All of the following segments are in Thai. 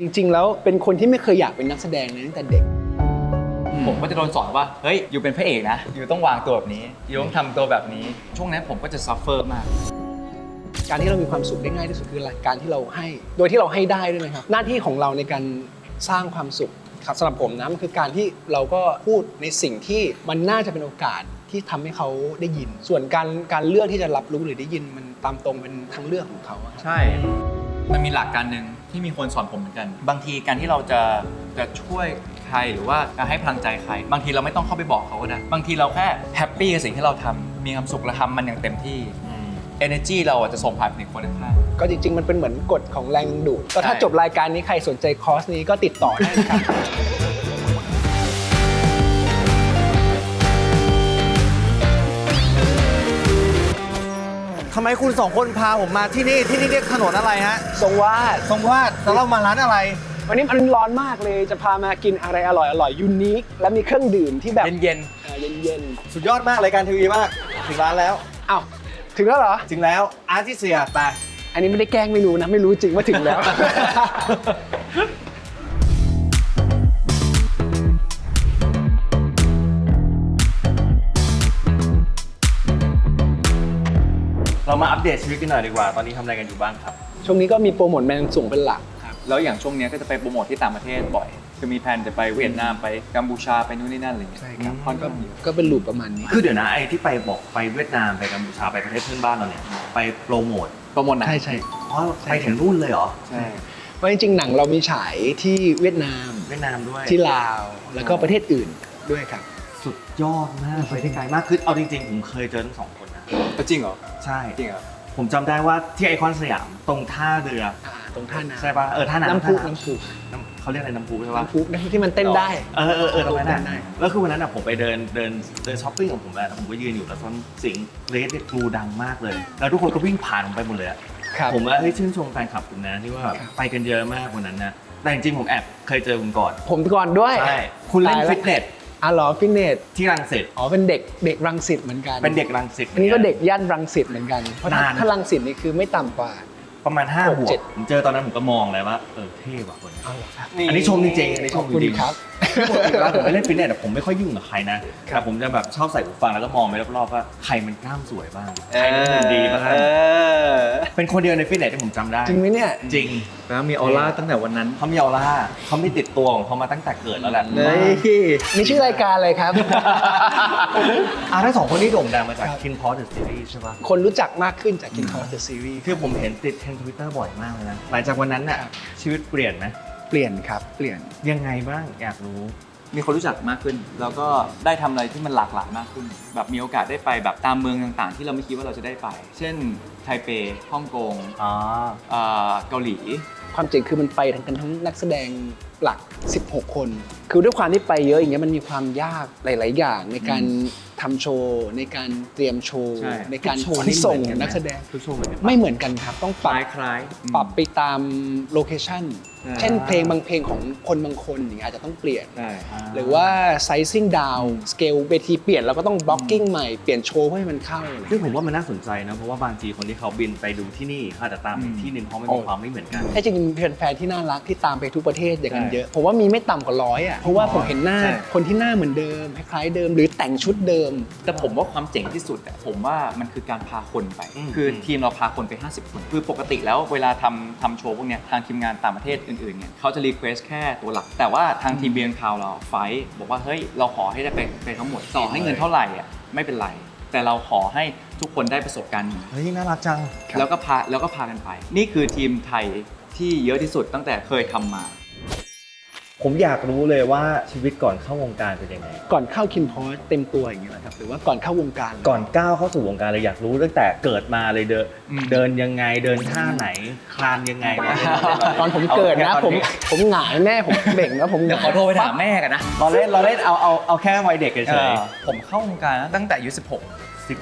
จริง ๆ แล้วเป็นคนที่ไม่เคยอยากเป็นนักแสดงเลยตั้งแต่เด็ก ผมก็จะโดนสอนว่า เฮ้ย อยู่เป็นพระเอกนะ อยู่ต้องวางตัวแบบนี้ อยู่ต้องทำตัวแบบนี้ ช่วงนั้นผมก็จะซัฟเฟอร์มาก การที่เรามีความสุขได้ง่ายที่สุดคืออะไรการที่เราให้ โดยที่เราให้ได้ด้วยนะครับ หน้าที่ของเราในการสร้างความสุขครับสำหรับผมนะมันคือการที่เราก็พูดในสิ่งที่มันน่าจะเป็นโอกาสที่ทำให้เขาได้ยิน ส่วนการการเลือกที่จะรับรู้หรือได้ยินมันตามตรงเป็นทางเลือกของเขาอะใช่ มันมีหลักการหนึ่ง ที่มีคนสอนผมเหมือนกัน บางทีการที่เราจะจะช่วยใครหรือว่าจะให้พลังใจใคร บางทีเราไม่ต้องเข้าไปบอกเขาก็ได้บางทีเราแค่แฮปปี้กับสิ่งที่เราทำมีความสุขและทำมันอย่างเต็มที่ energy เราอะจะส่งผ่านไปถึงคนข้างก็จริง ๆ มันเป็นเหมือนกฎของแรงดึงดูดก็ถ้าใช่จบรายการนี้ใครสนใจคอร์สนี้ก็ติดต่อได้นะครับ ทำไมคุณสองคนพาผมมาที่นี่ที่นี่เรียกถนนอะไรฮะทรงวาดทรงวาดแล้วเรามาร้านอะไร วันนี้มันร้อนมากเลยจะพามากินอะไรอร่อยอร่อยยูนิคและมีเครื่องดื่มที่แบบๆเย็นอ่าเย็นสุดยอดมากรายการทีวีมากถึงร้านแล้วๆอ้าวถึงแล้วเหรอ ถึงแล้วอาร์ติเซียไปอันนี้ไม่ได้แกล้งไม่รู้นะ ไม่รู้จริงว่าถึงแล้ว เรามาอัปเดตชีวิตกันหน่อยดีกว่า ตอนนี้ทำอะไรกันอยู่บ้างครับ ช่วงนี้ก็มีโปรโมทแมนสูงเป็นหลักครับแล้วอย่างช่วงเนี้ยก็จะไปโปรโมทที่ต่างประเทศบ่อย คือมีแผนจะไปเวียดนามไปกัมพูชาไปนู่นนี่นั่นอะไรอย่างเงี้ยใช่ครับ ค่อนข้างเยอะก็เป็นลูปประมาณนี้ คือเดี๋ยวนะไอ้ที่ไปบอกไปเวียดนามไปกัมพูชาไปประเทศเพื่อนบ้านเราเนี่ยไปโปรโมทโปรโมทหนังใช่ใช่อ๋อไปถึงนู่นเลยเหรอใช่เพราะจริงๆหนังเรามีฉายที่เวียดนาม เวียดนามด้วยที่ลาว แล้วก็ประเทศอื่นด้วยครับ สุดยอดมากไปได้ไกลมากคือเอาจริง ๆ ผมเคยเจอทั้งสองคนนะ จริงเหรอ ใช่ จริงเหรอผมจำได้ว่าที่ไอคอนสยามตรงท่าเรือ อ่าตรงท่าน้ำใช่ปะเออท่าน้ำน้ำพุท่าน้ำพุน้ำเขาเรียกอะไรน้ำพุใช่ปะ น้ำพุที่มันเต้นได้ เออเออเออตรงนั้นเต้นได้ น่ะแล้วคือวันนั้นอะผมไปเดินเดินเดินช้อปปิ้งของผมแหละแล้วผมก็ยืนอยู่แล้วตอนเสียงเรสเนี่ยกรูดังมากเลย แล้วทุกคนก็วิ่งผ่านผมไปหมดเลยอะครับ ผมว่าเฮ้ยชื่นชมแฟนคลับคุณนะที่ว่าครับไปกันเยอะมากวันนั้นนะแต่จริงๆผมแอบเคยเจอคุณก่อนผมก่อนด้วยใช่คุณเล่นตายแล้วฟิตเนส อ๋อเหรอฟิตเนสที่รังสิตอ๋อเป็นเด็กเด็กรังสิตเหมือนกันเป็นเด็กรังสิตอันนี้ก็เด็กย่านรังสิตเหมือนกันเพราะถ้านานถ้ารังสิตนี่คือไม่ต่ำกว่าประมาณ5หกบวกเจ็ดผมเจอตอนนั้นผมก็มองเลยว่าเออเท่ว่ะคนนี้เอาเหรอครับอันนี้ชมจริงๆอันนี้ชขอมบจคุณริงๆครับ ปกติเวลาผมไปเล่นฟิตเนสอะผมไม่ค่อยยุ่งกับใครนะแต่ผมจะแบบชอบใส่หูฟังแล้วก็มองไปรอบๆว่าใครมันกล้ามสวยบ้างใครมันหุ่นดีบ้างเออเป็นคนเดียวในฟิตเนสที่ผมจำได้จริงไหมเนี่ยจริงแล้วมีออร่าตั้งแต่วันนั้นเขามีออร่าเขามีติดตัวของเขามาตั้งแต่เกิดแล้วแหละเฮ้ยนี่ชื่อรายการอะไรครับอะทั้งสองคนนี้โด่งดังมาจากครับคินพอสเดอะซีรีส์ใช่ปะคนรู้จักมากขึ้นจาก King Kong The Series คือผมเห็นติดเทรนด์ทวิตเตอร์บ่อยมากเลยนะหลังจากวันนั้นน่ะครับชีวิตเปลี่ยนไหม เปลี่ยนครับ เปลี่ยน ยังไงบ้างอยากรู้ มีคนรู้จักมากขึ้น แล้วก็ได้ทำอะไรที่มันหลากหลายมากขึ้น แบบมีโอกาสได้ไปแบบตามเมืองต่างๆ ที่เราไม่คิดว่าเราจะได้ไป เช่นไทเปฮ่องกงอ๋อ เอ่อเกาหลี ความจริงคือมันไปทั้งกันทั้งนักแสดงหลัก 16 คน คือด้วยความที่ไปเยอะอย่างเงี้ยมันมีความยากหลาย ๆ อย่างในการทำโชว์ในการเตรียมโชว์ ใช่ ในการทุกโชว์ขนี่นส่งเหมือนกันไหมนักแสดงทุกโชว์เหมือนกันไม่เหมือนกันครับ ต้องคปรับล้ายคล้ายๆปรับไปตามโลเคชั่นใช่ เช่นเพลงบางเพลงของคนบางคนอย่างเงี้ยอาจจะต้องเปลี่ยนใช่หรือว่า sizing down scale เวทีเปลี่ยนเราก็ต้อง blocking ใหม่เปลี่ยนโชว์เพื่อให้มันเข้าอะไรซึ่งผมว่ามันน่าสนใจนะ เพราะว่าบางทีคนที่เขาบินไปดูที่นี่เขาอาจจะตามไปอีกที่หนึ่งเพราะมันมีความไม่เหมือนกัน แท้จริงมีแฟนๆที่น่ารักที่ตามไปทุกประเทศอย่างนั้นใช่เยอะผมว่ามีไม่ต่ำกว่าร้อยอะเพราะว่าผมเห็นหน้าใช่ คนที่หน้าเหมือนเดิมคล้ายๆเดิม หรือแต่งชุดเดิม แต่ผมว่าความเจ๋งที่สุดอะผมว่ามันคือการพาคนไป อืมคือทีมเราพาคนไป 50 คน คือปกติแล้วเวลาทำทำโชว์พวกเนี้ยทางทีมงานต่างประเทศอื่นๆเนี่ยเขาจะรีเควสแค่ตัวหลัก แต่ว่าทางทีมเบียงคาวเราไฟท์บอกว่าเฮ้ยเราขอให้ได้ไปไปทั้งหมดต่อให้เงินเท่าไหร่อะไม่เป็นไร แต่เราขอให้ทุกคนได้ประสบการณ์นี้เฮ้ยน่ารักจังครับแล้วก็พาแล้วก็พากันไป นี่คือทีมไทยที่เยอะที่สุดตั้งแต่เคยทำมา ผมอยากรู้เลยว่าชีวิตก่อนเข้าวงการเป็นยังไง ก่อนเข้าคินพอสเต็มตัวอย่างเงี้ยเหรอครับหรือว่าก่อนเข้าวงการเลยก่อนก้าวเข้าสู่วงการเลยอยากรู้ตั้งแต่เกิดมาเลยเดินอืมเดินยังไงเดินท่าไหนคลานยังไงเนี่ยตอนผมเกิดนะอาแค่ผมผมหงายแม่ผมเบ่งแล้วผมหเดี๋ยวงายขอโทรไปถามแม่กันนะ เราเล่นเราเล่นเอาเอาเอาแค่วัยเด็กเฉเอยอผมเข้าวงการตั้งแต่อายุ 16ๆสิบ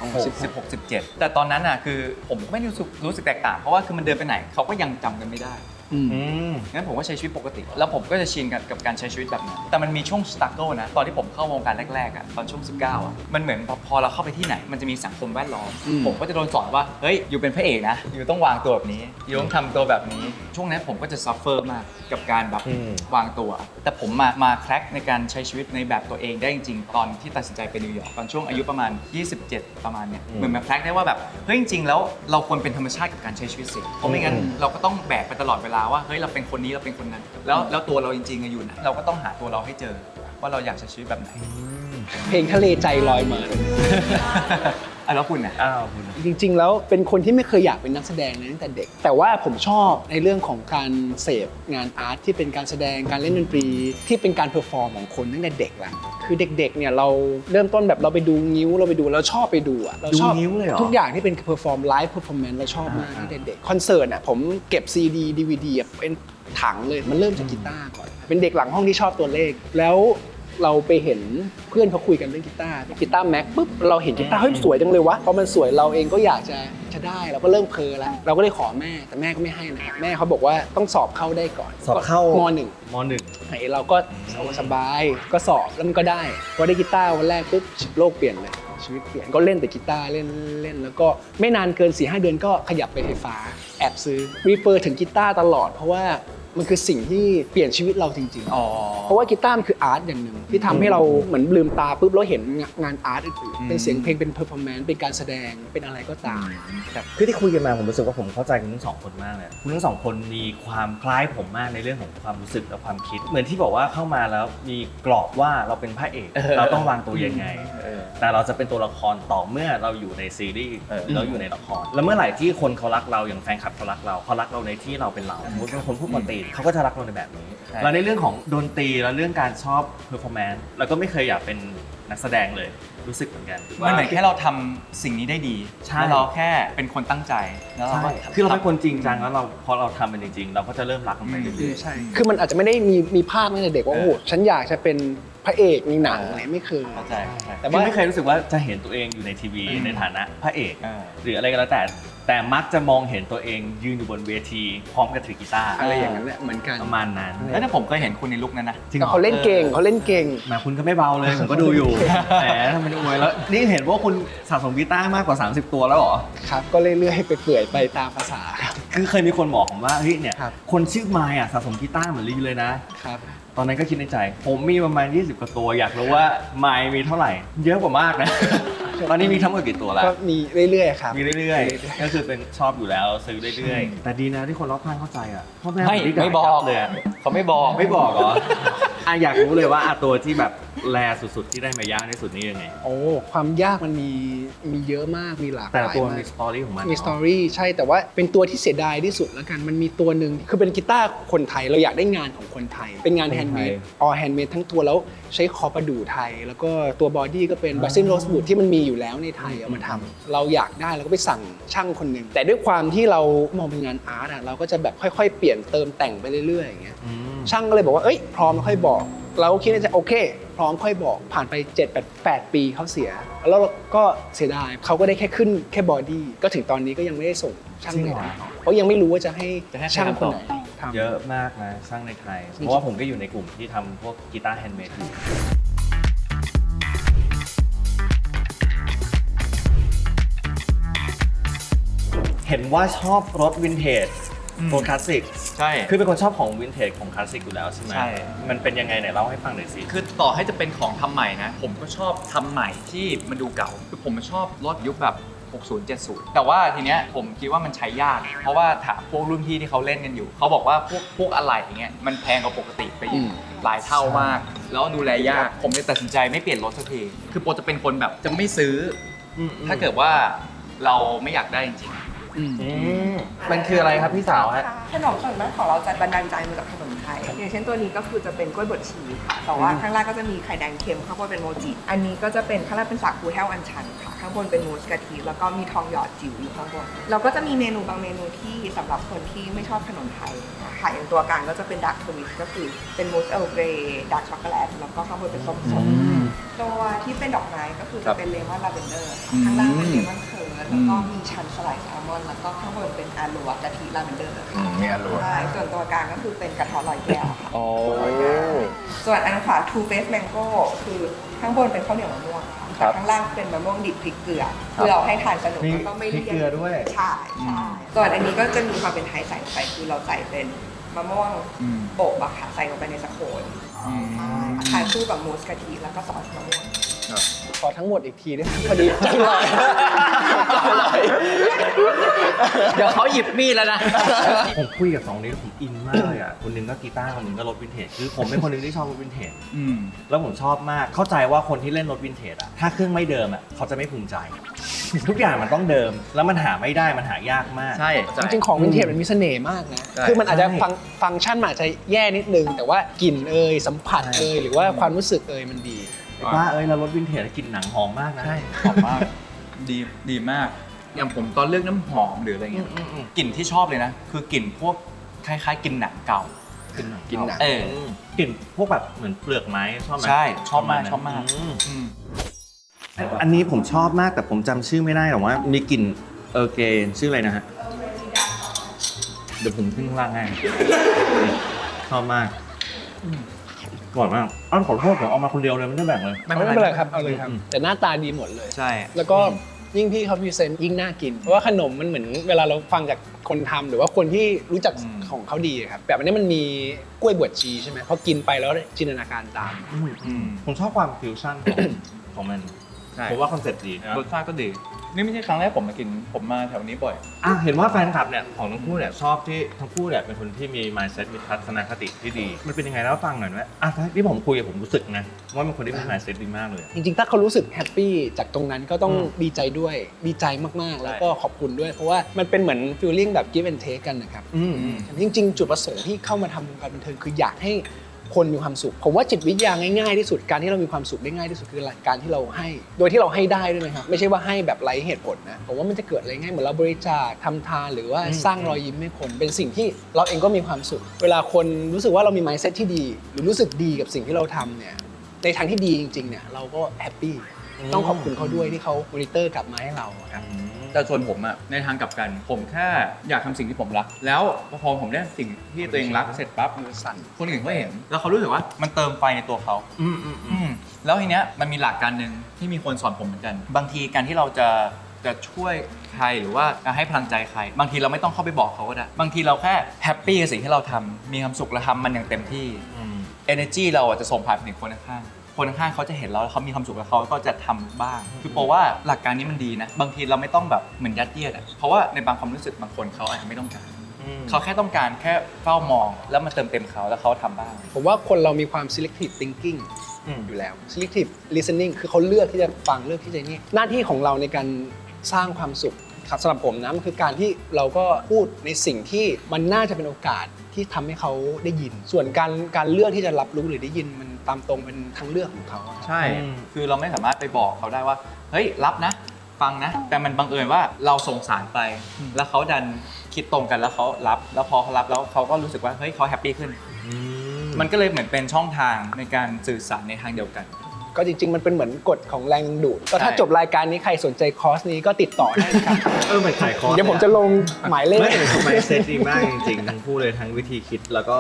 หก16 17 แต่ตอนนั้นอะคือผมก็ไม่รู้สึกรู้สึกแตกต่างเพราะว่าคือมันเดินไปไหนเขาก็ยังจำกันไม่ได้ อืมอืมงั้นผมก็ใช้ชีวิตปกติ แล้วผมก็จะชินกับกับการใช้ชีวิตแบบนั้น แต่มันมีช่วงสตั๊กเกิลนะ ตอนที่ผมเข้าวงการแรกๆอะ ตอนช่วง 19อะ มันเหมือนพอพอเราเข้าไปที่ไหน มันจะมีสังคมแวดล้อม อืม ผมก็จะโดนสอนว่า เฮ้ย อยู่เป็นพระเอกนะ อยู่ต้องวางตัวแบบนี้ อยู่ต้องทำตัวแบบนี้ ช่วงนั้นผมก็จะซัฟเฟอร์มากกับการแบบ อืม วางตัว แต่ผมมามาแคร็กในการใช้ชีวิตในแบบตัวเองได้จริงๆ ตอนที่ตัดสินใจไปนิวยอร์กตอนช่วงอายุประมาณ 27 ประมาณเนี้ยเหมือนมาแคร็กได้ว่าแบบเฮ้ยจริงๆแล้วเราควรเป็นธรรมชาติกับการใช้ชีวิตสิเพราะไม่งั้นอืมเราก็ต้องแบกไปตลอดเวลาว่าเฮ้ยเราเป็นคนนี้เราเป็นคนนั้น แล้วแล้วตัวเราจริงๆอะอยู่ไหนเราก็ต้องหาตัวเราให้เจอว่าเราอยากใช้ชีวิตแบบไหน เพลงทะเลใจลอยมา อะแล้วคุณน่ะอ้าวคุณ จริงๆ แล้วเป็นคนที่ไม่เคยอยากเป็นนักแสดงเลยตั้งแต่เด็ก แต่ว่าผมชอบในเรื่องของการเสพงานอาร์ตที่เป็นการแสดงการเล่นดนตรี ที่เป็นการเพอร์ฟอร์มของคนตั้งแต่เด็กละคือเด็กๆ เนี่ยเราเริ่มต้นแบบเราไปดูงิ้วเราไปดูเราชอบไปดูอะเราชอบดูงิ้วเลยเหรอ ทุกอย่างที่เป็นเพอร์ฟอร์มไลฟ์เพอร์ฟอร์แมนซ์เราชอบมากอ่าตั้งแต่เด็กคอนเสิร์ตอะผมเก็บซีดีดีวีดีเป็นถังเลยมันเริ่มจากกีตาร์ก่อน เป็นเด็กหลังห้องที่ชอบตัวเลข แล้ว เราไปเห็นเพื่อนเขาคุยกันเรื่องกีตาร์กีตาร์แม็กปุ๊บเราเห็นกีตาร์เฮ้ยสวยจังเลยวะพอมันสวยเราเองก็อยากจะจะได้เราก็เริ่มเพลอแล้วเราก็เลยขอแม่แต่แม่ก็ไม่ให้นะครับแม่เขาบอกว่าต้องสอบเข้าได้ก่อนสอบเข้า มหนึ่ง มหนึ่ง ไอ้เราก็สบายก็สอบแล้วมันก็ได้พอได้กีตาร์วันแรกปุ๊บโลกเปลี่ยนเลย ชีวิตเปลี่ยนก็เล่นแต่กีตาร์เล่นเล่นแล้วก็ไม่นานเกิน4ีหเดือนก็ขยับไปไฟฟ้า แอบซื้อรีเฟอร์ถึงกีตาร์ตลอดเพราะว่า มันคือสิ่งที่เปลี่ยนชีวิตเราจริง ๆ อ๋อ เพราะว่ากีตาร์มันคืออาร์ตอย่างหนึ่งที่ทำให้เราเหมือนลืมตาปุ๊บเราเห็นงานอาร์ตอื่นอืม ๆเป็นเสียงเพลงเป็นเพอร์ฟอร์แมนซ์เป็นการแสดงเป็นอะไรก็ตามครับคือที่คุยกันมาผมรู้สึกว่าผมเข้าใจคุณทั้งสองคนมากเลยคุณทั้งสองคนมีความคล้ายผมมากในเรื่องของความรู้สึกและความคิด เหมือนที่บอกว่าเข้ามาแล้วมีกรอบว่าเราเป็นพระเอกเออเราต้องวางตัวยังไง เออ แต่เราจะเป็นตัวละครต่อเมื่อเราอยู่ในซีรีส์เออ เราอยู่ในละคร แล้วเมื่อไหร่ที่คนเขารักเราอย่างแฟนคลับเขารักเราเขารักเราในที่เราเป็นเราสมมติเป็นคนพูดปกติเขาก็จะรักเราในแบบนี้ ใช่แล้วในเรื่องของดนตรีแล้วเรื่องการชอบเพอร์ฟอร์แมนซ์เราก็ไม่เคยอยากเป็นนักแสดงเลยรู้สึกเหมือนกันมันเหมือนแค่เราทำสิ่งนี้ได้ดีใช่ แล้วเราแค่เป็นคนตั้งใจแล้วเราใช่ก็คือเราเป็นคนจริงจังแล้วเราพอเราทำมันจริง ๆ เราก็จะเริ่มรักมันไปเรื่อยใช่ คือมันอาจจะไม่ได้มีมีภาพตั้งแต่เด็กว่าโอ้โหฉันอยากจะเป็นพระเอกในหนังอะไรไม่เคย เข้าใจเข้าใจๆแต่แต่ว่าว่าไม่เคยรู้สึกว่าจะเห็นตัวเองอยู่ในทีวี อืม ในฐานะพระเอก เออ หรืออะไรก็แล้วแต่ แต่มักจะมองเห็นตัวเองยืนอยู่บนเวทีพร้อมกับถือกีตาร์อะไรอย่างนั้นแหละเหมือนกันประมาณนั้นแล้วเนี่ยผมเคยเห็นคุณในลุคนั้นนะจริงแต่หรอเขาเล่นเก่งเขาเล่นเก่งแหมาคุณก็ไม่เบาเลยผมก็ดูอยู่แหมทำไมดูอวยแล้วนี่เห็นว่าคุณสะสมกีตาร์มากกว่า 30 ตัวแล้วเหรอครับก็เรื่อยๆไปเปื่อยไปตามภาษาครับคือเคยมีคนบอกผมว่าเฮ้ยเนี่ยครับคนชื่อไมายอะสะสมกีตาร์เหมือนลีเลยนะครับ ตอนนั้นก็คิดในใจ ผมมีประมาณ 20กว่าตัว อยากรู้ว่าไมายมีเท่าไหร่ เยอะกว่ามากนะ ตอนนี้มีทั้งหมดกี่ตัวแล้ว ก็มีเรื่อยๆครับ มีเรื่อยๆ ก็คือเป็นชอบอยู่แล้วซื้อเรื่อยๆ แต่ดีนะที่คนรอบข้างเข้าใจอะพ่อแม่ไม่ผนี่ไม่บอกเลยอะเขาไม่บอก ไม่บอกเหรอ อะอยากรู้เลยว่าอะตัวที่แบบแรสุดๆที่ได้มายากที่สุดนี่ยังไง โอ้ความยากมันมีมีเยอะมากมีหลากหแต่ละลายตัวมามีกสตอรี่ของมันมีสตอรี่ใช่แต่ว่าเป็นตัวที่เสียดายที่สุดแล้วกันมันมีตัวหนึ่งคือเป็นกีตาร์คนไทยเราอยากได้งานของคนไทย เป็นงานแฮนด์เมดออแฮนด์เมดทั้งตัวแล้วใช้คอประดู่ไทย แล้วก็ตัวบอดี้ก็เป็นบัสซินโรสบูดที่มันมีอยู่แล้วในไทยเอามาทำเราอยากได้เราก็ไปสั่งช่างคนหนึ่งแต่ด้วยความที่เรามองเป็นงานอาร์ตอะเราก็จะแบบค่อย ๆ เปลี่ยนเติมแต่งไปเรื่อยๆอย่างเงี้ย อืม ช่างก็เลยบอกว่าเอ้ยพร้อมแล้วค่อยบอก เราก็คิดในใจโอเค พร้อมค่อยบอกผ่านไป7 8 8ปีเขาเสีย แล้วเราก็เสียดายเขาก็ได้แค่ขึ้นแค่บอดี้ก็ถึงตอนนี้ก็ยังไม่ได้ส่งช่างจริไหนงเหรอเพราะยังไม่รู้ว่าจะให้จะให้ใครช่างทำคนต่อ ไหนทำ เยอะมากนะช่างในไทย เพราะว่าผมก็อยู่ในกลุ่มที่ทำพวกกีตาร์แฮนด์เมดอยู่เห็นว่าชอบรถวินเทจ อืมตัวคลาสสิกใช่ คือเป็นคนชอบของวินเทจของคลาสสิกอยู่แล้วใช่ไหมใช่ มันเป็นยังไงไหนเล่าให้ฟังหน่อยสิ คือต่อให้จะเป็นของทำใหม่นะ ผมก็ชอบทำใหม่ที่มันดูเก่า คือผมชอบรถยุคแบบ 60 70 แต่ว่าทีเนี้ยผมคิดว่ามันใช้ยาก เพราะว่าถามพวกรุ่นพี่ที่เขาเล่นกันอยู่ เขาบอกว่าพวกพวกอะไหล่อย่างเงี้ยมันแพงกว่าปกติไปอีกอืมหลายเท่ามาก แล้วดูแลยาก ผมเลยตัดสินใจไม่เปลี่ยนรถสักที คือโปรจะเป็นคนแบบจะไม่ซื้ออถ้าเกิดว่าเราไม่อยากได้จริงอืม อืมมันคืออะไรครับพี่สาวฮะ ขนมส่วนมากของเราจะบันดาลใจมาจากขนมไทย อย่างเช่นตัวนี้ก็คือจะเป็นกล้วยบดชีสค่ะแต่ว่าข้างล่างก็จะมีไข่แดงเค็มข้าวโพดเป็นโมจิ อันนี้ก็จะเป็นข้างล่างเป็นสาคูแห้วอัญชันค่ะ ข้ข้างบนเป็นมูสกะทิแล้วก็มีทองหยอดจิ๋วอยู่ข้างบนเราก็จะมีเมนูบางเมนูที่สำหรับคนที่ไม่ชอบขนมไทยค่ะอย่างตัวกลางก็จะเป็นดักทวิสก็คือเป็นมูสเอลเกรดักช็อกโกแลตแล้วก็ข้างบนเป็นส้มสดตัวที่เป็นดอกไม้ก็คือครัจะบเป็นเลมอนลาเวนเดอร์อืมข้างล่างเป็นเลมอนเคิร์ดแล้วก็มีชันสไลซ์แซลมอนแล้วก็ข้างบนเป็นอาลัวกะทิลาเวนเดอร์ค่ะมีอร่อยใช่ส่วนตัวกลางก็คือเป็นกระเทาะลอยแก้วค่ะอ๋อส่วนอันขวา Two Face Mango คือข้างบนเป็นข้าวเหนียวมะม่วงค่ะ ครับแต่ข้างล่างเป็นมะม่วงดิบพริกเกลือคือเราให้ทานสนุกมีแล้วก็ไม่พริกเลี่ยนเกลือด้วยใช่ใช่ส่วนอันนี้ก็จะมีความเป็นไทยใส่ลงไปคือเราใส่เป็นมะม่วงอืมโบกอะค่ะใส่ลงไปในสโคน อืมใช่ทานคู่กับมูสกะทิแล้วก็ซอสมะม่วงขอทั้งหมดอีกทีด้วยพอดีอร่อยอร่อยเดี๋ยวเขาหยิบมีดแล้วนะ ผมคุยกับสองนี้แล้วผมอินมากเลยอะ คนหนึงก็กีตาร์คนหนึงก็รถวินเทจ คือผมเป็นคนหนึงที่ชอบรถวินเทจ อืม แล้วผมชอบมาก เข้าใจว่าคนที่เล่นรถวินเทจอะ ถ้าเครื่องไม่เดิมอะ เขาจะไม่ภูมิใจ ทุกอย่างมันต้องเดิม แล้วมันหาไม่ได้มันหายากมาก ใช่จริงๆของวินเทจมันมีเสน่ห์มากนะ ใช่ คือมันอาจจะใช่ฟังฟังก์ชันมันอาจจะแย่นิดนึง แต่ว่ากลิ่นเอ่ยสัมผัสเอ่ยหรือว่าความรู้สึกเอ่ยมันดี ว่าเอ้ยแล้วรถวินเทจกลิ่นหนังหอมมากนะใช่ หอมมาก ดีดีมาก อย่างผมตอนเลือกน้ำหอมหรืออะไรเงี้ยอืมอืมกลิ่นที่ชอบเลยนะ คือกลิ่นพวกคล้ายๆกลิ่นหนังเก่า กลิ่นหนังกลิ่นหนัง เออมกลิ่นพวกแบบเหมือนเปลือกไม้ชอบไหมใช่ชอบมากประณนั้นชอบมาก อือืม อันนี้ผมชอบมากแต่ผมจำชื่อไม่ได้แต่ว่ามีกลิ่นเออร์เกนชื่ออะไรนะฮะเดี๋ยวผมขึ้นข้างล่างให้ชอบมากอร่อยมากอ้าวขอโทษผมเอามาคนเดียวเลยไม่ได้แบ่งเลย ไม่เป็นไรครับเอาเลยครับอืมแต่หน้าตาดีหมดเลยใช่ แล้วก็ยิ่งพี่เขาพรีเซนต์ยิ่งน่ากิน เพราะว่าขนมมันเหมือนเวลาเราฟังจากคนทำหรือว่าคนที่รู้จักอืมของเขาดีอะครับ แบบอันนี้มันมีกล้วยบวชชีใช่ไหมพอกินไปแล้วจินตนาการตามอืมผมชอบความฟิวชั่นของของมัน ใช่ ผมว่าคอนเซ็ปต์ดีนะรสชาติก็ดี นี่ไม่ใช่ครั้งแรกผมมากิน ผมมาแถวนี้บ่อย อะเห็นว่าแฟนคลับเนี่ยของทั้งคู่เนี่ยชอบที่ทั้งคู่เนี่ยเป็นคนที่มี mindset มีทัศนคติที่ดี มันเป็นยังไงแล้วฟังหน่อยไหมอะที่ผมคุยกับผมรู้สึกนะว่าเป็นคนที่มี mindset ดีมากเลยจริงๆ ถ้าเขารู้สึกแฮปปี้จากตรงนั้นก็ต้องอืมดีใจด้วย ดีใจมากๆ แล้วก็ขอบคุณด้วย เพราะว่ามันเป็นเหมือนฟีลลิ่งแบบ give and take กันนะครับ อืมอืมจริงๆ จุดประสงค์ที่เข้ามาทำวงการบันเทิงคืออยากให้ คนมีความสุข ผมว่าจิตวิทยาง่ายๆที่สุดการที่เรามีความสุขได้ง่ายที่สุดคืออะไรการที่เราให้ โดยที่เราให้ได้ด้วยนะครับไม่ใช่ว่าให้แบบไร้เหตุผลนะผมว่ามันจะเกิดอะไรง่ายเหมือนเราบริจาคทำทานหรือว่าอืมสร้างรอยยิ้มให้คนเป็นสิ่งที่เราเองก็มีความสุข เวลาคนรู้สึกว่าเรามี mindset ที่ดี หรือรู้สึกดีกับสิ่งที่เราทำเนี่ยในทางที่ดีจริงๆเนี่ยเราก็แฮปปี้ต้องขอบคุณเขาด้วยที่เขามอนิเตอร์กลับมาให้เราครับ แต่ส่วนผมอะในทางกลับกัน ผมแค่อยากทำสิ่งที่ผมรัก แล้วพอผมได้สิ่งที่ตัวเองรักเสร็จปั๊บมือสั่นคนอื่นก็เห็น แล้วเขารู้สึกว่ามันเติมไฟในตัวเขา อืมอืมอืม อืมแล้วทีเนี้ยมันมีหลักการหนึ่งที่มีคนสอนผมเหมือนกัน บางทีการที่เราจะจะช่วยใครหรือว่าจะให้พลังใจใคร บางทีเราไม่ต้องเข้าไปบอกเขาก็ได้บางทีเราแค่แฮปปี้กับสิ่งที่เราทำมีความสุขและทำมันอย่างเต็มที่อืม energy เราอะจะส่งผ่านไปถึงคนข้างๆ คนข้างๆเขาจะเห็นเราแล้วเขามีความสุขแล้วเขาก็จะทำบ้าง คือโปรว่าหลักการนี้มันดีนะ บางทีเราไม่ต้องแบบเหมือนยัดเยียดอะเพราะว่าในบางความรู้สึกบางคนเขาอาจจะไม่ต้องการเขาแค่ต้องการแค่เฝ้ามองแล้วมาเติมเต็มเขาแล้วเขาทำบ้าง ผมว่าคนเรามีความ selective thinking อืมอยู่แล้ว selective listening คือเขาเลือกที่จะฟังเลือกที่จะนี่หน้าที่ของเราในการสร้างความสุขครับสำหรับผมนะมันคือการที่เราก็พูดในสิ่งที่มันน่าจะเป็นโอกาสที่ทำให้เขาได้ยิน ส่วนการการเลือกที่จะรับรู้หรือได้ยินมัน ตามตรงเป็นทางเลือกของเขาอะใช่ อืม คือเราไม่สามารถไปบอกเขาได้ว่า เฮ้ย รับนะ ฟังนะ แต่มันบังเอิญว่าเราส่งสารไปแล้วเขาดันคิดตรงกันแล้วเขารับ แล้วพอเขารับแล้วเขาก็รู้สึกว่า เฮ้ยเขาแฮปปี้ขึ้น มันก็เลยเหมือนเป็นช่องทางในการสื่อสารในทางเดียวกัน ก็จริง ๆ มันเป็นเหมือนกฎของแรงดึงดูดก็ถ้าใช่ จบรายการนี้ใครสนใจคอร์สนี้ก็ติดต่อได้นะครับ เออมันขายคอร์สเดี๋ยวผมจะลงหมายเลข ไม่ทำไมเซตดีมากจริงๆทั้งคู่เลยทั้งวิธีคิดแล้วก็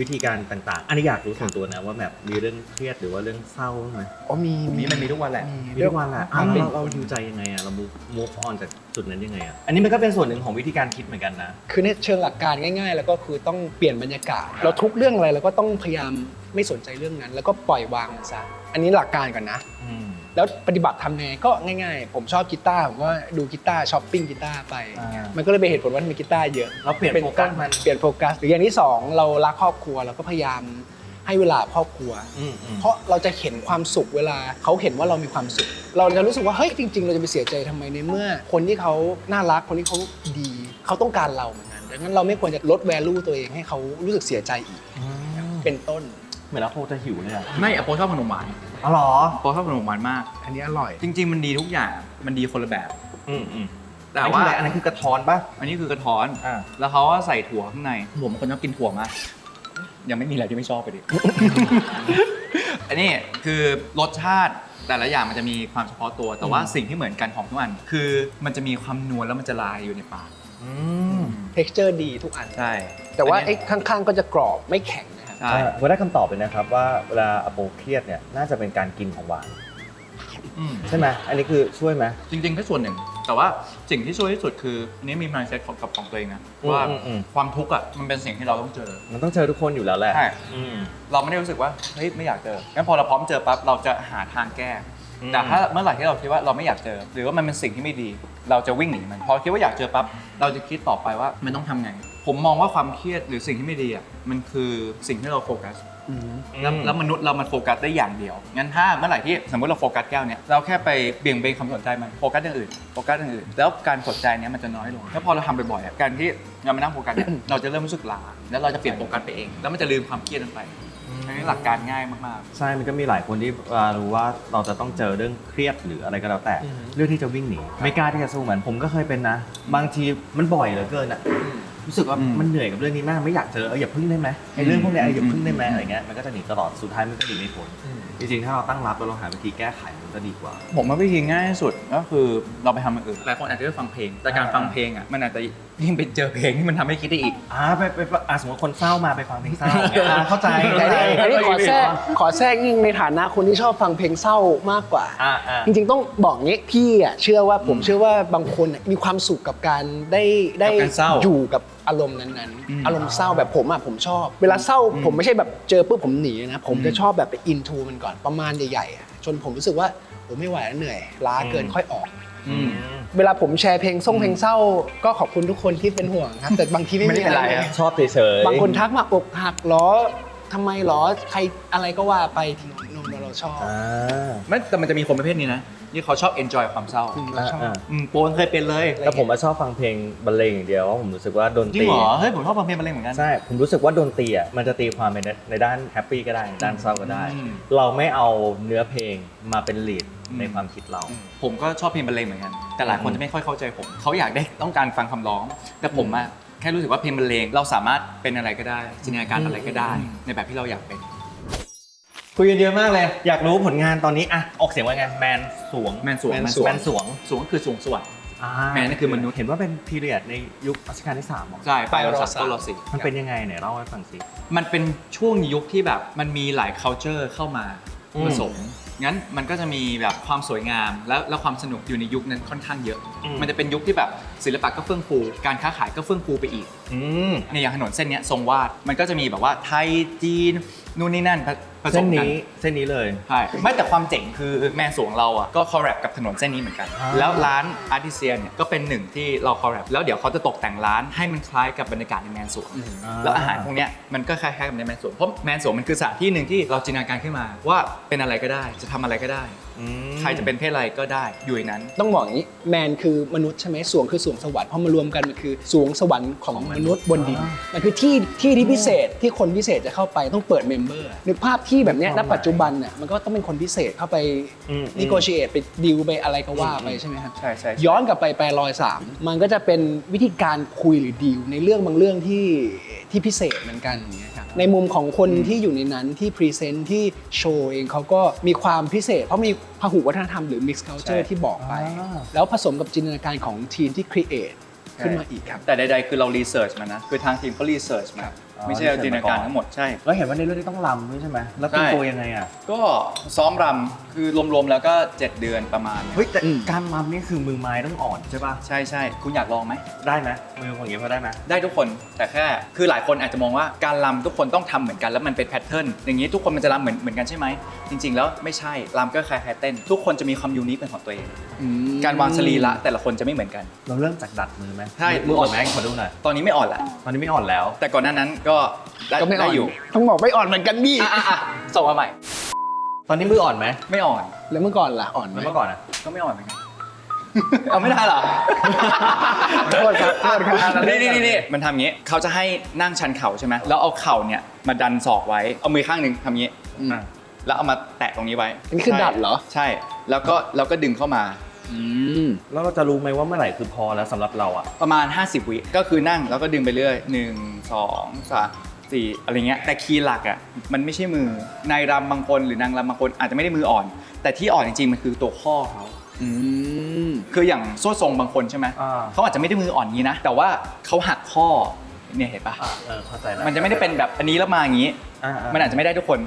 วิธีการต่างๆ อันนี้อยากรู้ส่วนตัวนะว่าแบบมีเรื่องเครียดหรือว่าเรื่องเศร้าบ้างไหมอ๋อมีมีมันมีทุกวันแหละ มีทุกวันแหละอะแล้วเราเราดูใจยังไงอะเรา move move on จากจุดนั้นยังไงอะอันนี้มันก็เป็นส่วนหนึ่งของวิธีการคิดเหมือนกันนะคือในเชิงหลักการง่าย ๆ แล้วก็คือต้องเปลี่ยนบรรยากาศ เราทุกเรื่องอะไรเราก็ต้องพยายามไม่สนใจเรื่องนั้น แล้วก็ปล่อยวางมันซะอันนี้หลักการก่อนนะ อืม แล้วปฏิบัติทำไงก็ง่ายๆ ผมชอบกีตาร์ผมก็ดูกีตาร์ช้อปปิ้งกีตาร์ไป อ่ามัมันก็เลยเป็นเหตุผลว่ามีกีตาร์เยอะเราเปลี่ยนเป็นโฟกัสมัน เปลี่ยนโฟกัสหรืออย่างที่สองเรารักครอบครัวเราก็พยายามให้เวลาครอบครัว อืมอืม เพราะเราจะเห็นความสุขเวลาเขาเห็นว่าเรามีความสุข เราจะรู้สึกว่าเฮ้ยจริง ๆ เราจะไปเสียใจทำไมในเมื่อ คนที่เขาน่ารักคนที่เขาดีเขาต้องการเราเหมือนกันดังนั้นเราไม่ควรจะลด value ตัวเองให้เขารู้สึกเสียใจอีก เป็นต้น เหมือนเราโคจะหิวเลยอะไม่อโปชอบขนมหวาน ออ๋อเหรอโป๊ชอบขนมหวานมาก อันนี้อร่อย จริง ๆ มันดีทุกอย่างมันดีคนละแบบ อืมอืมแต่อันนี้ว่าคืออะไรอันนั้นคือกระท้อนป่ะ อันนี้คือกระท้อน อ่า แล้วเขาก็ใส่ถั่วข้างในผมเป็นคนชอบกินถั่วมาก ยังไม่มีอะไรที่ไม่ชอบไปดิ อันนี้คือรสชาติแต่ละอย่างมันจะมีความเฉพาะตัว แต่ว่าสิ่งที่เหมือนกันของทุกอัน คือมันจะมีความนวลแล้วมันจะลายอยู่ในปาก อืม texture ดีทุกอัน ใช่แต่ว่าอันไอ้เนี้ยข้างๆก็จะกรอบไม่แข็งนะครับ ใช่ใช่ผมได้คำตอบเลยนะครับว่าเวลาอโปเครียดเนี่ยน่าจะเป็นการกินของหวานอืมใช่ไหมอันนี้คือช่วยไหม จริงๆก็ส่วนหนึ่ง แต่ว่าสิ่งที่ช่วยที่สุดคืออันนี้มี mindset ของกับของตัวเองนะอืมว่าอืมอืม ความทุกข์อะมันเป็นสิ่งที่เราต้องเจอมันต้องเจอทุกคนอยู่แล้วแหละใช่อืม เราไม่ได้รู้สึกว่าเฮ้ยไม่อยากเจองั้นพอเราพร้อมเจอปั๊บเราจะหาทางแก้ อืม แต่ถ้าเมื่อไหร่ที่เราคิดว่าเราไม่อยากเจอ หรือว่ามันเป็นสิ่งที่ไม่ดี เราจะวิ่งหนีมันพอคิดว่าอยากเจอปั๊บเราจะคิดต่อไปว่ามันต้องทำไง ผมมองว่าความเครียดหรือสิ่งที่ไม่ดีอะมันคือสิ่งที่เราโฟกัสแล้วแล้วมนุษย์เรามันโฟกัสได้อย่างเดียว งั้นถ้าเมื่อไหร่ที่สมมติเราโฟกัสแก้วเนี่ยเราแค่ไปเบี่ยงเบนความสนใจมันโฟกัสอย่างอื่นโฟกัสอย่างอื่น แล้วการสนใจเนี้ยมันจะน้อยลง แล้วพอเราทำบ่อยๆอะการที่เรามานั่งโฟกัสเนี่ยเราจะเริ่มรู้สึกล้าแล้วเราจะเปลี่ยนโฟกัสไปเอง แล้วมันจะลืมความเครียดนั้นไปอันนี้หลักการง่ายมากใช่ มันก็มีหลายคนที่เวลารู้ว่าเราจะต้องเจอเรื่องเครียดหรืออะไรก็แล้วแต่ เรื่องที่จะวิ่งหนี ไม่กล้าที่จะสู้มัน ผมก็เคยเป็นนะ บางทีมันบ่อยเหลือเกินอะ รู้สึกว่ามันเหนื่อยกับเรื่องนี้มากไม่อยากเจอเอออย่าพึ่งได้ไหมไอ้เรื่องพวกเนี้ยเอออย่าพึ่งได้ไหมอะไรเงี้ยมันก็จะหนีตลอดสุดท้ายมันก็หนีไม่พ้นจริงๆถ้าเราตั้งรับแล้วเราหาวิธีแก้ไขมันก็ดีกว่าๆผมว่าวิธีง่ายที่สุดก็คือเราไปทำอย่างอื่น หลายคนอาจจะได้ฟังเพลง แต่การฟังเพลงอะมันอาจจะ ยิ่งไปเจอเพลงที่มันทำให้คิดได้อีก อ่าไปไปไปอ่าสมมติคนเศร้ามาไปฟังเพลงเศร้าอย่างเงี้ยอ่าเข้าใจแต่เข้าใจนี่อันนี้ขอแทรกขอแทรกยิ่งในฐานะคนที่ชอบฟังเพลงเศร้ามากกว่า อ่าอ่า จริงๆต้องบอกงี้พี่อะเชื่อว่าผมเชื่อว่าบางคนอะมีความสุขกับการได้ได้กับการเศร้าอยู่กับอารมณ์นั้นอืมๆอารมณ์เศร้าแบบผมอะผมชอบ เวลาเศร้าผมไม่ใช่แบบเจอปุ๊บผมหนีนะผมจะชอบแบบไปอินทูมันก่อนประมาณใหญ่ๆอะจนผมรู้สึกว่าผมไม่ไหวแล้วเหนื่อยล้าเกินอืมค่อยออก อืม เวลาผมแชร์เพลงส่งเพลงเศร้า ก็ขอบคุณทุกคนที่เป็นห่วงครับ แต่บางทีไม่ไม่มีได้เป็นไรอะไรอะชอบเฉยๆ บางคนทักมาอกหักเหรอทำไมเหรอใครอะไรก็ว่าไปที นนเราชอบอ่าไม่แต่มันจะมีคนประเภทนี้นะที่เขาชอบ enjoy ความเศร้าอืมเราชอบ อ่าอืมโปนเคยเป็นเลยแต่ผมอะชอบฟังเพลงบรรเลงอย่างเดียวเพราะผมรู้สึกว่าดนจริตงรี เหรอเฮ้ยผมชอบฟังเพลงบรรเลงเหมือนกัน ใช่ ผมรู้สึกว่าดนตรีอะมันจะตีความไปในในด้านแฮปปี้ก็ได้ด้านเศร้าก็ได้ อืม เราไม่เอาเนื้อเพลงมาเป็นลีดอืมในความคิดเรา ผมก็ชอบเพลงบรรเลงเหมือนกัน แต่หลายคนจะไม่ค่อยเข้าใจผม เขาอยากได้ต้องการฟังคำร้อง แต่ผมอะแค่รู้สึกว่าเพลงบรรเลงเราสามารถเป็นอะไรก็ได้จินตนาการอะไรก็ได้ ในแบบที่เราอยากเป็น คุยกันเยอะมากเลย อยากรู้ผลงานตอนนี้อะออกเสียงว่าไงแมนสวงแมนสวงแมนแมนสสววแมงนสวงสวงก็คือสวงสวรรค์อ่าแมนนี่คือมนุษย์เห็นว่าเป็นพีเรียดในยุครัชกาลที่สามเหรอใช่ไปรอสักต้นรอสีมันเป็นยังไงไหนเล่าให้ฟังสิมันเป็นช่วงยุคที่แบบมันมีหลาย culture เข้ามาอืมผสมงั้นมันก็จะมีแบบความสวยงามและและความสนุกอยู่ในยุคนั้นค่อนข้างเยอะอืมมันจะเป็นยุคที่แบบศิลปะก็เฟื่องฟู การค้าขายก็เฟื่องฟูไปอีกอืมในอย่างถนนเส้นเนี้ยทรงวาดมันก็จะมีแบบว่าไทยจีน นู่นนี่นั่นผผสเส้นมกันนี้เส้นนี้เลย ใช่ไม่แต่ความเจ๋งคือแม่สวงเราอะก็คอลแลบกับถนนเส้นนี้เหมือนกัน อ่า แล้วร้านอาร์ติเซียเนี่ยก็เป็นหนึ่งที่เราคอลแลบแล้วเดี๋ยวเขาจะตกแต่งร้านให้มันคล้ายกับบรรยากาศในแมนสวง แล้วอาหารพวกเนี้ยมันก็คล้ายๆกับในแมนสวนเพราะแมนสวนมันคือสถานที่หนึ่งที่เราจินตนาการขึ้นมาว่าเป็นอะไรก็ได้จะทำอะไรก็ได้ อืมใครจะเป็นเพศอะไรก็ได้อยู่ในนั้น ต้องบอกอย่างนี้แมนคือมนุษย์ใช่ไหมสวงคือสวงสวรรค์พอมารวมกันมันคือสวงสวรรค์ของมนุษย์บนดินมันคือที่ที่ที่พิเศษที่คนพิเศษจะเข้าไปต้องเปิดเมมเบอร์นึกภาพที่แบบเนี้ยณปัจจุบันน่ะมันก็ต้องเป็นคนพิเศษเข้าไปอืม นิโกชิเอตไปดิวไปอะไรก็ว่าไปใช่ไหมครับ ใช่ใช่ย้อนกลับไปแปลรอยสามมันก็จะเป็นวิธีการคุยหรือดีลในเรื่องบางเรื่องที่ที่พิเศษเหมือนกันอย่างเงี้ยครับ ในมุมของคนที่อยู่ในนั้นที่พรีเซนต์ที่โชว์เองเขาก็มีความพิเศษ เพราะมีพหุวัฒนธรรมหรือ mix culture ที่บอกไป แล้วผสมกับจินตนาการของทีมที่ create ขึ้นมาอีกครับ แต่ใดๆ คือเรารีเสิร์ชมานะ คือทางทีมเขารีเสิร์ชมาอ๋อ ไม่ใช่เราจินตนาการทั้งหมดใช่ แล้วเห็นว่าในเรื่องนี้ต้องรำด้วยใช่ไหมแล้วเป็นใช่ ตัวยังไงอะก็ซ้อมรำคือรวมๆแล้วก็ 7 เดือนประมาณเฮ้ยแต่อืมการรำนี่คือมือไม้ต้องอ่อนใช่ป่ะใช่ใช่คุณอยากลองไหม ได้ไหมมือของอย่างนี้พอได้ไหมได้ทุกคนแต่แค่คือหลายคนอาจจะมองว่าการรำทุกคนต้องทำเหมือนกันแล้วมันเป็นแพทเทิร์นอย่างนี้ทุกคนมันจะรำเหมือนเหมือนกันใช่ไหมจริง ๆ แล้วไม่ใช่รำก็คล้ายๆเต้น ทุกคนจะมีความยูนิคเป็นของตัวเอง การวางสรีระแต่ละคนจะไม่เหมือนกัน เราเริ่มจากดัดมือไหมใช่ มืออ่อนไหมขอดูหน่อยตอนนี้ไม่อ่อนละตอนนี้ไม่อ่อนแล้ว แต่ก่อนหน้านั้นก็ได้ก็ไม่อ่ได้อนอยู่ต้องบอกไม่อ่อนเหมือนกันพี่อะอะอะส่งมาใหม่ ตอนนี้มืออ่อนไหมไม่อ่อนแล้วเมื่อก่อนล่ะอ่อนไหมแล้วเมื่อก่อนอะ ก็ไม่อ่อนเหมือนกันเอาไม่ได้เหรอโทษครับโทษครับ นี่นี่นี่นี่มันทำงี้เขาจะให้นั่งชันเข่าใช่ไหมแล้วเอาเข่าเนี่ยมาดันศอกไว้เอามือข้างหนึ่งทำงี้อืมอะแล้วเอามาแตะตรงนี้ไว้อันนี้คือใช่ดัดเหรอ ใช่ แล้วก็แล้วก็ดึงเข้ามาอืม แล้วเราจะรู้ไหมว่าเมื่อไหร่คือพอแล้วสำหรับเราอะประมาณ 50 วิก็คือนั่งแล้วก็ดึงไปเรื่อย 1 2 3 4อะไรเงี้ยแต่คีย์หลักอะมันไม่ใช่มือนายรำบางคนหรือนางรำบางคนอาจจะไม่ได้มืออ่อน แต่ที่อ่อนจริงๆมันคือตัวข้อเขา อืม คืออย่างโซ่ทรงบางคนใช่ไหมอ่า เขาอาจจะไม่ได้มืออ่อนงี้นะ แต่ว่าเขาหักข้อเนี่ยเห็นปะอะเออเข้าใจแล้วมันจะไม่ได้เป็นแบบอันนี้แล้วมาอย่างนี้ อ่าๆ มันอาจจะไม่ได้ทุกคน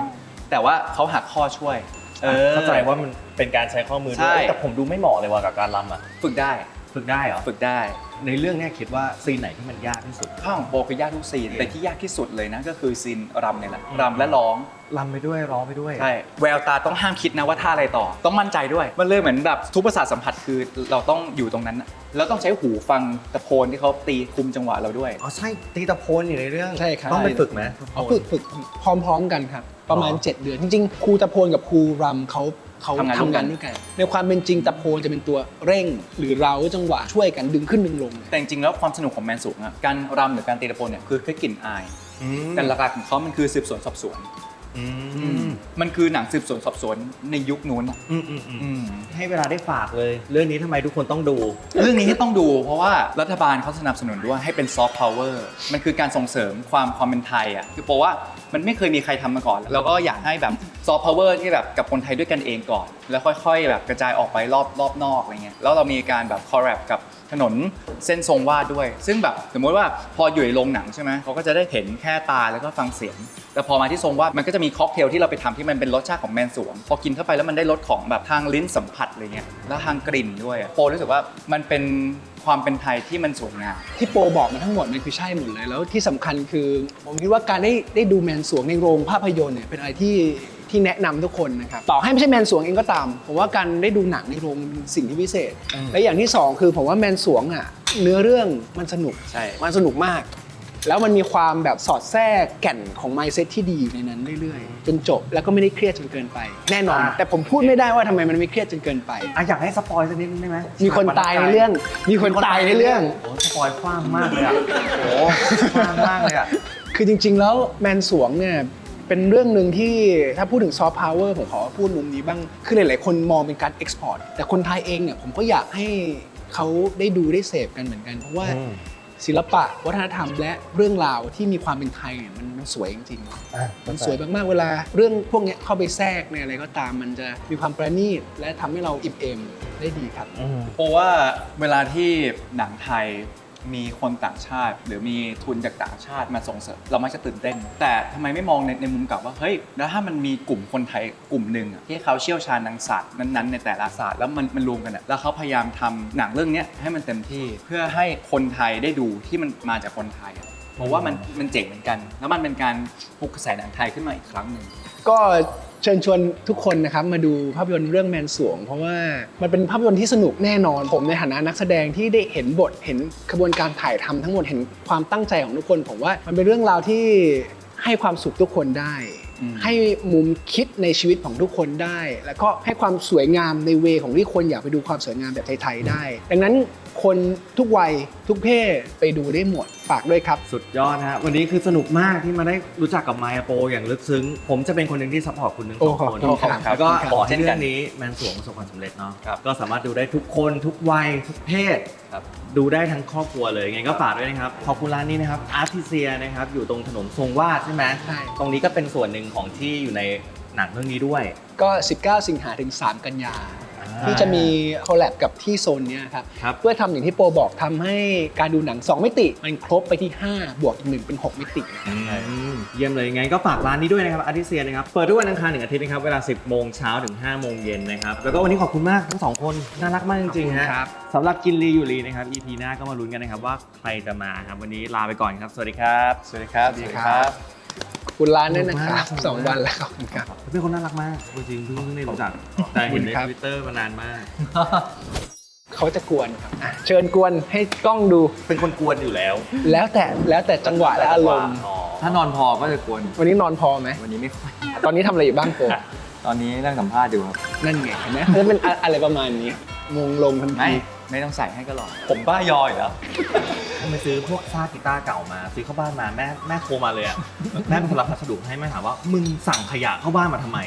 แต่ว่าเขาหักข้อช่วย เออ เข้าใจว่ามันเป็นการใช้ข้อมือใช่ด้วยแต่ผมดูไม่เหมาะเลยว่ะกับการรำอะ ฝึกได้ ฝึกได้เหรอ ฝึกได้ ในเรื่องเนี้ยคิดว่าซีนไหนที่มันยากที่สุด ข้าวของโปคือยากทุกซีน แต่ที่ยากที่สุดเลยนะก็คือซีนรำเนี่ยแหละรำและร้อง รำไปด้วยร้องไปด้วย ใช่ แววตาต้องห้ามคิดนะว่าท่าอะไรต่อ ต้องมั่นใจด้วย มันเลยเหมือนแบบทุกประสาทสัมผัสคือเราต้องอยู่ตรงนั้นน่ะแล้วต้องใช้หูฟังตะโพนที่เขาตีคุมจังหวะเราด้วย อ๋อใช่ตีตะโพนอยู่ในเรื่องใช่ครับ ต้องไปฝึกไหมเขาฝึกฝึกพร้อมๆกันครับ ประมาณ อ๋อ 7 เดือน จริงๆ ครูตะโพนกับครูรำเขา เขาทำงานร่วมทำกังานนด้วยกัน ในความเป็นจริงตะโพนจะเป็นตัวเร่ง หรือเราจังหวะช่วยกันดึงขึ้นดึงลง แต่จริงๆแล้วความสนุกของแมนสูงอะการรำหรือการตีตะโพนเนี่ยคือแค่กลิ่นอายอืมแต่หลักๆของเขามันคือสืบสวนสอบสวนอื มมันคือหนังสืบสวนสอบสวนในยุคนู้นอะอืมอืมอืมอืม ให้เวลาได้ฝากเลย เรื่องนี้ทำไมทุกคนต้องดู เรื่องนี้ที่ต้องดูเพราะว่ารัฐบาลเขาสนับสนุนด้วยให้เป็นซอฟต์พาวเวอร์มันคือการส่งเสริมความความเป็นไทยอะคือเพราะว่ามันไม่เคยมีใครทำมาก่อน แล้วก็อยากให้แบบซอฟต์พาวเวอร์ที่แบบกับคนไทยด้วยกันเองก่อน แล้วค่อยๆแบบกระจายออกไปรอบรอบนอกอะไรเงี้ยแล้วเรามีการแบบคอร์รัปกับถนนเส้นทรงวาดด้วย ซึ่งแบบสมมติว่าพออยู่ในโรงหนังใช่ไหมเขาก็จะได้เห็นแค่ตาแล้วก็ฟังเสียง แต่พอมาที่ทรงวาดมันก็จะมีค็อกเทลที่เราไปทำที่มันเป็นรสชาติของแมนสวง พอกินเข้าไปแล้วมันได้รสของแบบทางลิ้นสัมผัสอะไรเงี้ยแล้วทางกลิ่นด้วยโปรู้สึกว่ามันเป็นความเป็นไทยที่มันสวยงามที่โปรบอกมาทั้งหมดมันคือใช่หมดเลยแล้วที่สำคัญคือผมคิดว่าการได้ได้ดูแมนสวงในโรงภาพยนตร์เนี่ยเป็นอะไรที่ ที่แนะนำทุกคนนะครับต่อให้ไม่ใช่แมนสวงเองก็ตามผมว่าการได้ดูหนังในโรงเป็นสิ่งที่พิเศษ และอย่างที่สองคือผมว่าแมนสวงอะเนื้อเรื่องมันสนุกใช่มันสนุกมาก แล้วมันมีความแบบสอดแทรกแก่นของ mindset ที่ดีอยู่ในนั้นเรื่อยๆ จนจบแล้วก็ไม่ได้เครียดจนเกินไป แน่นอนอ่าแต่ผมพูดไม่ได้ว่าทำไมมันไม่เครียดจนเกินไปอะอยากให้สปอยสักนิดนึงได้ไหมมีคนตายในเรื่อง มีคนตายในเรื่องโอ้สปอยกว้างมากเลยอะโอ้กว้างมากเลยอะคือจริง ๆ แล้วแมนสวงเนี่ย เป็นเรื่องหนึ่งที่ถ้าพูดถึงซอฟต์พาวเวอร์ผมขอพูดมุมนี้บ้าง คือหลายๆ คนมองเป็นการเอ็กซ์พอร์ต แต่คนไทยเองเนี่ยผมก็อยากให้เขาได้ดูได้เสพกันเหมือนกัน เพราะว่าอืมศิลปะวัฒนธรรมและเรื่องราวที่มีความเป็นไทยเนี่ยมันมันสวยจริงๆมันสวยมากๆเวลาเรื่องพวกเนี้ยเข้าไปแทรกในอะไรก็ตามมันจะมีความประณีตและทำให้เราอิ่มเอมได้ดีครับอืมเพราะว่าเวลาที่หนังไทย มีคนต่างชาติ หรือมีทุนจากต่างชาติมาส่งเสริม เรามักจะตื่นเต้น แต่ทำไมไม่มองในในมุมกลับว่าเฮ้ยแล้วถ้ามันมีกลุ่มคนไทยกลุ่มหนึ่งที่เขาเชี่ยวชาญทางศาสตร์นั้นๆในแต่ละศาสตร์แล้วมันมันรวมกันอะแล้วเขาพยายามทำหนังเรื่องนี้ให้มันเต็มที่เพื่อให้คนไทยได้ดูที่มันมาจากคนไทยผมว่ามันมันเจ๋งเหมือนกัน แล้วมันเป็นการปลุกกระแสหนังไทยขึ้นมาอีกครั้งหนึ่งก็ เชิญชวนทุกคนนะครับมาดูภาพยนตร์เรื่องแมนสวง เพราะว่ามันเป็นภาพยนตร์ที่สนุกแน่นอน ผมในฐานะนักแสดงที่ได้เห็นบทเห็นกระบวนการถ่ายทำทั้งหมดเห็นความตั้งใจของทุกคน ผมว่ามันเป็นเรื่องราวที่ให้ความสุขทุกคนได้อืมให้มุมคิดในชีวิตของทุกคนได้ แล้วก็ให้ความสวยงามในเวของที่คนอยากไปดูความสวยงามแบบไทยๆได้ ดังนั้น คนทุกวัยทุกเพศไปดูได้หมดฝากด้วยครับ สุดยอดนะฮะวันนี้คือสนุกมากที่มาได้รู้จักกับมายาโปอย่างลึกซึ้ง ผมจะเป็นคนหนึ่งที่ซัพพอร์ตคุณทั้งสองโอ้คนขอบคุณครับแล้วก็ขอบคุณครับขอให้เช่นกันเรื่องนี้แมนสวงประสบความสำเร็จเนาะครับ ก็สามารถดูได้ทุกคนทุกวัยทุกเพศ ครับ ดูได้ทั้งครอบครัวเลยไงก็ฝากด้วยนะครับขอบคุณร้านนี้นะครับอาร์ติเซียนะครับอยู่ตรงถนนทรงวาดใช่ไหมใช่ ตรงนี้ก็เป็นส่วนหนึ่งของที่อยู่ในหนังเรื่องนี้ด้วย ก็ 19 สิงหาถึง 3 กันยา ที่จะมีคอลแลบกับที่โซนเนี้ยครับครับ เพื่อทำอย่างที่โปรบอกทำให้การดูหนัง 2 มิติ มันครบไปที่ 5 บวกอีกหนึ่งเป็น 6 มิตินะครับ อืมเยี่ยมเลยยังไงก็ฝากร้านนี้ด้วยนะครับอาร์ติเซียนะครับ เปิดทุกวันอังคารถึงอาทิตย์นะครับ เวลา 10 โมงเช้าถึง 5 โมงเย็นนะครับ แล้วก็วันนี้ขอบคุณมากทั้งสองคน น่ารักมากจริงๆฮะขอบคุณครับ สำหรับกินรีอยู่รีนะครับ EP หน้าก็มาลุ้นกันนะครับว่าใครจะมาครับ วันนี้ลาไปก่อนครับ สวัสดีครับ สวัสดีครับ สวัสดีครับขอบ คุณร้านด้วยนะครับขอบคุณมาก2วันแล้วขอบคุณครับ เป็นคนน่ารักมากจริงๆเพิ่งเพิ่งได้รู้จักแต่เห็นในขอบคุณครับทวิตเตอร์มานานมาก เขาจะกวนครับอะเชิญกวนให้กล้องดู เป็นคนกวนอยู่แล้วแล้วแต่แล้วแต่จังหวะและอารมณ์ อ๋อถ้านอนพอก็จะกวนวันนี้นอนพอไหม วันนี้ไม่ค่อยตอนนี้ทำอะไรอยู่บ้างโปรตอนนี้นั่งสัมภาษณ์อยู่ครับ นั่นไงเห็นไหมจะเป็นอะอะไรประมาณนี้ มงลงทันไม่ ทีไม่ต้องใส่ให้ก็หรอกผมบ้ายออยู่แล้วผม ไปซื้อพวกซากกีตาร์เก่ามา ซื้อเข้าบ้านมาแม่แม่โทรมาเลยอะแม่เป็นคนรับพัสดุให้แม่ถามว่ามึงสั่งขยะเข้าบ้านมาทำไม